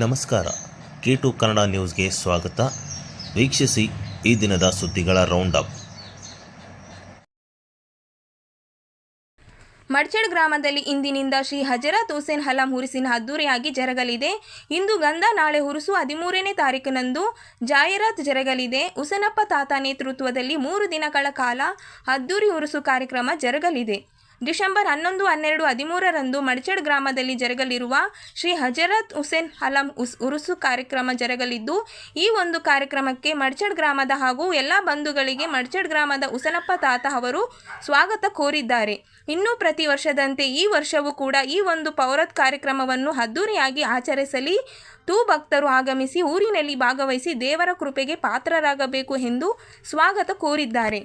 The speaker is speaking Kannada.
ನಮಸ್ಕಾರ. ಕೆ ಟು ಕನ್ನಡ ನ್ಯೂಸ್ಗೆ ಸ್ವಾಗತ. ವೀಕ್ಷಿಸಿ ಈ ದಿನದ ಸುದ್ದಿಗಳ ರೌಂಡ್ ಅಪ್ ಮಡ್ಚಡ್ ಗ್ರಾಮದಲ್ಲಿ ಇಂದಿನಿಂದ ಶ್ರೀ ಹಜರತ್ ಹುಸೇನ್ ಹಲಾಂ ಹುರಿಸಿನ ಅದ್ದೂರಿಯಾಗಿ ಜರಗಲಿದೆ. ಇಂದು ಗಂಧ ನಾಳೆ ಹುರುಸು ಹದಿಮೂರನೇ ತಾರೀಕಿನಂದು ಜಾಹೀರಾತ್ ಜರಗಲಿದೆ. ಹುಸನಪ್ಪ ತಾತ ನೇತೃತ್ವದಲ್ಲಿ ಮೂರು ದಿನಗಳ ಕಾಲ ಅದ್ದೂರಿ ಹುರುಸು ಕಾರ್ಯಕ್ರಮ ಜರಗಲಿದೆ. ಡಿಸೆಂಬರ್ ಹನ್ನೊಂದು, ಹನ್ನೆರಡು, ಹದಿಮೂರರಂದು ಮಡ್ಚಡ್ ಗ್ರಾಮದಲ್ಲಿ ಜರಗಲಿರುವ ಶ್ರೀ ಹಜರತ್ ಹುಸೇನ್ ಹಲಂ ಉಸ್ ಉರುಸು ಕಾರ್ಯಕ್ರಮ ಜರಗಲಿದ್ದು, ಈ ಒಂದು ಕಾರ್ಯಕ್ರಮಕ್ಕೆ ಮಡ್ಚಡ್ ಗ್ರಾಮದ ಹಾಗೂ ಎಲ್ಲ ಬಂಧುಗಳಿಗೆ ಮಡ್ಚಡ್ ಗ್ರಾಮದ ಹುಸನಪ್ಪ ತಾತ ಅವರು ಸ್ವಾಗತ ಕೋರಿದ್ದಾರೆ. ಇನ್ನು ಪ್ರತಿ ವರ್ಷದಂತೆ ಈ ವರ್ಷವೂ ಕೂಡ ಈ ಒಂದು ಪೌರತ್ ಕಾರ್ಯಕ್ರಮವನ್ನು ಅದ್ದೂರಿಯಾಗಿ ಆಚರಿಸಲಿ, ತೂ ಭಕ್ತರು ಆಗಮಿಸಿ ಊರಿನಲ್ಲಿ ಭಾಗವಹಿಸಿ ದೇವರ ಕೃಪೆಗೆ ಪಾತ್ರರಾಗಬೇಕು ಎಂದು ಸ್ವಾಗತ ಕೋರಿದ್ದಾರೆ.